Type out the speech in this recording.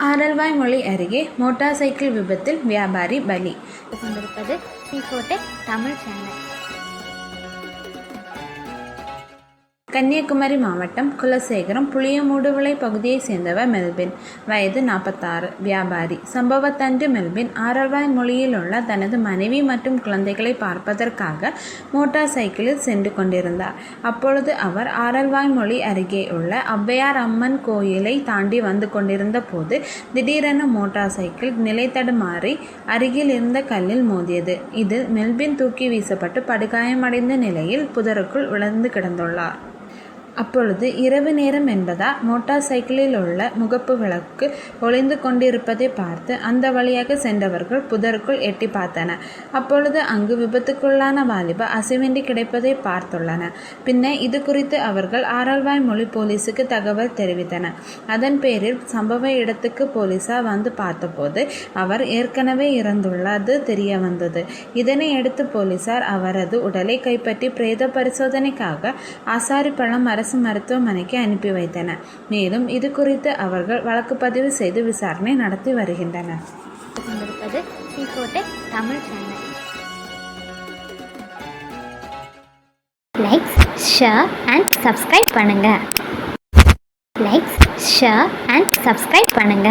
ஆரல்வாய்மொழி அருகே motor cycle விபத்தில் வியாபாரி பலி கொண்டிருப்பது சிஃபோடெக் தமிழ் சேனல் கன்னியாகுமரி மாவட்டம் குலசேகரம் புளியமூடுவிளை பகுதியைச் சேர்ந்தவர் மெல்பின். வயது நாற்பத்தாறு வியாபாரி. சம்பவத்தன்று மெல்பின் ஆரல்வாய் மொழியில் உள்ள தனது மனைவி மற்றும் குழந்தைகளை பார்ப்பதற்காக மோட்டார் சைக்கிளில் சென்று கொண்டிருந்தார். அப்பொழுது அவர் ஆரல்வாய் மொழி அருகே உள்ள ஔவையார் அம்மன் கோயிலை தாண்டி வந்து கொண்டிருந்த போது திடீரென மோட்டார் சைக்கிள் நிலைத்தடுமாறி அருகில் இருந்த கல்லில் மோதியது. இதில் மெல்பின் தூக்கி வீசப்பட்டு படுகாயமடைந்த நிலையில் புதருக்குள் விழுந்து கிடந்துள்ளார். அப்பொழுது இரவு நேரம் என்பதால் மோட்டார் சைக்கிளில் உள்ள முகப்பு விளக்கு ஒளிந்து கொண்டிருப்பதை பார்த்து அந்த வழியாக சென்றவர்கள் புதருக்குள் எட்டி பார்த்தனர் அப்பொழுது அங்கு விபத்துக்குள்ளான வாலிபர் அசைவின்றி கிடைப்பதை பார்த்துள்ளனர் பின்னர் இது குறித்து அவர்கள் ஆரல்வாய் மொழி போலீஸுக்கு தகவல் தெரிவித்தனர். அதன் பேரில் சம்பவ இடத்துக்கு போலீசார் வந்து பார்த்தபோது அவர் ஏற்கனவே இறந்துள்ளது தெரிய வந்தது. இதனை அடுத்து போலீசார் அவரது உடலை கைப்பற்றி பிரேத பரிசோதனைக்காக ஆசாரிப்பழம் அரசு மருத்துவமனைக்கு அனுப்பி வைத்தனர் மேலும் இது குறித்து அவர்கள் வழக்கு பதிவு செய்து விசாரணை நடத்தி வருகின்றனர். Like likes share and subscribe பண்ணுங்க. லைக்ஸ் ஷேர் அண்ட் சப்ஸ்கிரைப் பண்ணுங்க.